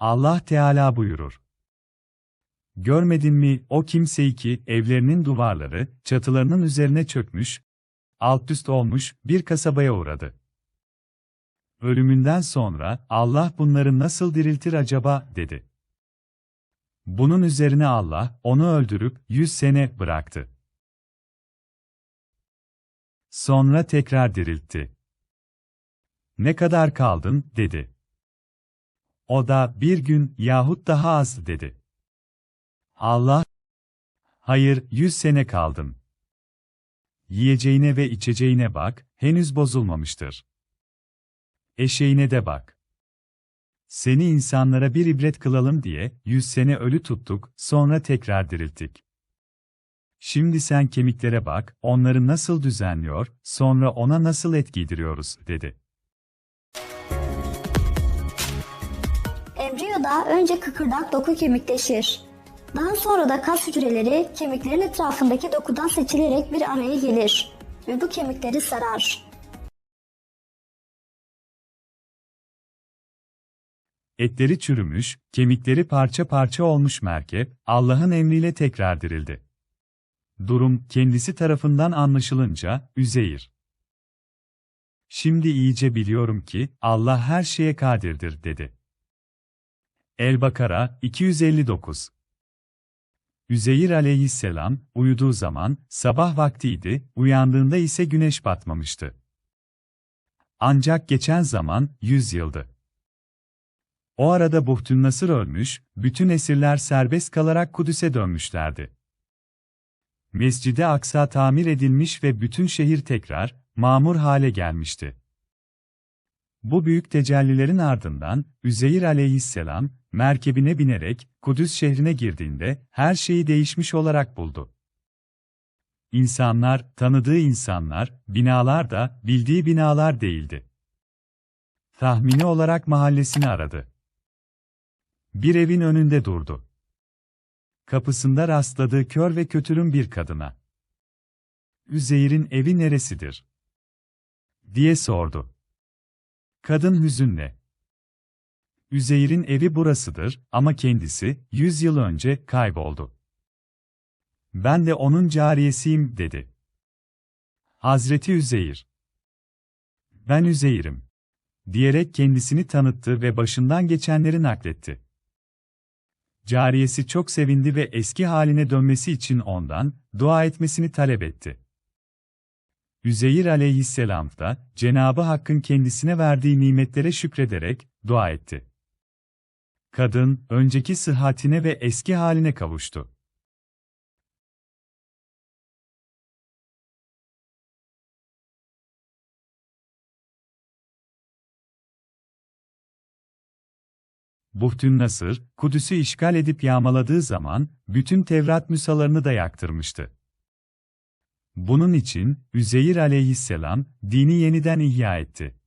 Allah Teala buyurur. Görmedin mi o kimseyi ki evlerinin duvarları, çatılarının üzerine çökmüş, alt üst olmuş bir kasabaya uğradı. Ölümünden sonra Allah bunları nasıl diriltir acaba dedi. Bunun üzerine Allah onu öldürüp yüz sene bıraktı. Sonra tekrar diriltti. Ne kadar kaldın dedi. O da bir gün yahut daha az dedi. Allah, hayır yüz sene kaldın. Yiyeceğine ve içeceğine bak, henüz bozulmamıştır. Eşeğine de bak. Seni insanlara bir ibret kılalım diye yüz sene ölü tuttuk, sonra tekrar dirilttik. Şimdi sen kemiklere bak, onları nasıl düzenliyor, sonra ona nasıl et giydiriyoruz, dedi. Embriyoda önce kıkırdak doku kemikleşir. Daha sonra da kas hücreleri kemiklerin etrafındaki dokudan seçilerek bir araya gelir ve bu kemikleri sarar. Etleri çürümüş, kemikleri parça parça olmuş merkep, Allah'ın emriyle tekrar dirildi. Durum kendisi tarafından anlaşılınca, Üzeyir. Şimdi iyice biliyorum ki, Allah her şeye kadirdir, dedi. El-Bakara, 259 Üzeyir aleyhisselam, uyuduğu zaman, sabah vaktiydi, uyandığında ise güneş batmamıştı. Ancak geçen zaman, yüz yıldı. O arada Buhtun Nasır ölmüş, bütün esirler serbest kalarak Kudüs'e dönmüşlerdi. Mescid-i Aksa tamir edilmiş ve bütün şehir tekrar, mamur hale gelmişti. Bu büyük tecellilerin ardından, Üzeyir aleyhisselam, merkebine binerek, Kudüs şehrine girdiğinde, her şeyi değişmiş olarak buldu. İnsanlar, tanıdığı insanlar, binalar da, bildiği binalar değildi. Tahmini olarak mahallesini aradı. Bir evin önünde durdu. Kapısında rastladığı kör ve kötürüm bir kadına. Üzeyr'in evi neresidir? diye sordu. Kadın hüzünle. Üzeyr'in evi burasıdır ama kendisi, yüz yıl önce, kayboldu. Ben de onun cariyesiyim, dedi. Hazreti Üzeyr. Ben Üzeyr'im. Diyerek kendisini tanıttı ve başından geçenleri nakletti. Cariyesi çok sevindi ve eski haline dönmesi için ondan, dua etmesini talep etti. Üzeyir aleyhisselam da, Cenabı Hakk'ın kendisine verdiği nimetlere şükrederek, dua etti. Kadın, önceki sıhhatine ve eski haline kavuştu. Buhtün Nasır, Kudüs'ü işgal edip yağmaladığı zaman, bütün Tevrat müsalarını da yaktırmıştı. Bunun için, Üzeyir aleyhisselam, dini yeniden ihya etti.